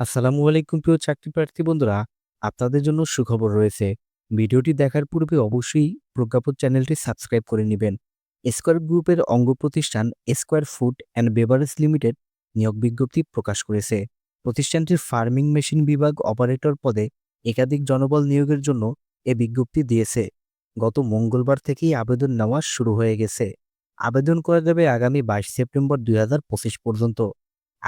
আসসালামু আলাইকুম, প্রিয় চাকরি প্রার্থী বন্ধুরা। আপনাদের জন্য সুখবর রয়েছে। ভিডিওটি দেখার পূর্বে অবশ্যই প্রজ্ঞাপন চ্যানেলটি সাবস্ক্রাইব করে নেবেন। স্কোয়ার গ্রুপের অঙ্গ প্রতিষ্ঠান square food and beverage limited নিয়োগ বিজ্ঞপ্তি প্রকাশ করেছে। প্রতিষ্ঠানটির ফার্মিং মেশিন বিভাগ অপারেটর পদে একাধিক জনবল নিয়োগের জন্য এ বিজ্ঞপ্তি দিয়েছে। গত মঙ্গলবার থেকেই আবেদন নেওয়া শুরু হয়ে গেছে। আবেদন করা যাবে আগামী বাইশ সেপ্টেম্বর দুই হাজার পঁচিশ পর্যন্ত।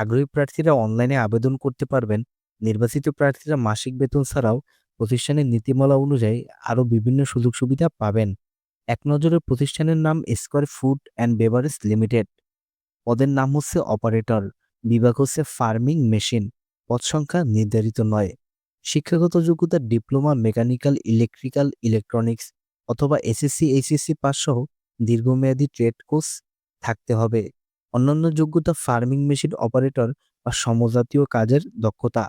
আগ্রহী প্রার্থীরা অনলাইনে আবেদন করতে পারবেন। নির্বাচিত প্রার্থীরা মাসিক বেতন ছাড়াও প্রতিষ্ঠানের নীতিমালা অনুযায়ী আরও বিভিন্ন সুযোগ সুবিধা পাবেন। এক নজরে প্রতিষ্ঠানের নাম square food and beverage limited পদের নাম হচ্ছে অপারেটর বিভাগ হচ্ছে ফার্মিং মেশিন পদ সংখ্যা নির্ধারিত নয়। শিক্ষাগত যোগ্যতা ডিপ্লোমা মেকানিক্যাল ইলেকট্রিক্যাল ইলেকট্রনিক্স অথবা এসএসসি এইচএসসি পাস সহ দীর্ঘমেয়াদী ট্রেড কোর্স থাকতে হবে। অন্যান্য যোগ্যতা ফার্মিং মেশিন অপারেটর বা সমজাতীয় কাজের দক্ষতা।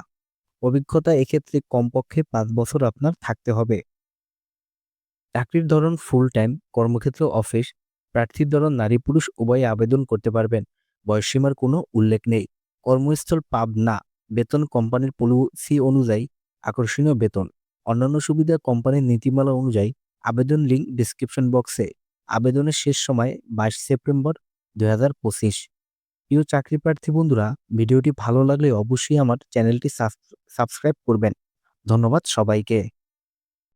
অভিজ্ঞতা এক্ষেত্রে কমপক্ষে পাঁচ বছর আপনার থাকতে হবে। চাকরির ধরন ফুল টাইম কর্মক্ষেত্র অফিস প্রার্থীর ধরন নারী পুরুষ উভয়ে আবেদন করতে পারবেন। বয়সসীমার কোনো উল্লেখ নেই। কর্মস্থল পাব না। বেতন কোম্পানির পলিসি অনুযায়ী আকর্ষণীয় বেতন। অন্যান্য সুবিধা কোম্পানির নীতিমালা অনুযায়ী আবেদন লিঙ্ক ডিসক্রিপশন বক্সে আবেদনের শেষ সময় বাইশ সেপ্টেম্বর দুই হাজার পঁচিশ। প্রিয় চাকরি প্রার্থী বন্ধুরা, ভিডিওটি ভালো লাগলে অবশ্যই আমার চ্যানেলটি সাবস্ক্রাইব করবেন। ধন্যবাদ সবাইকে।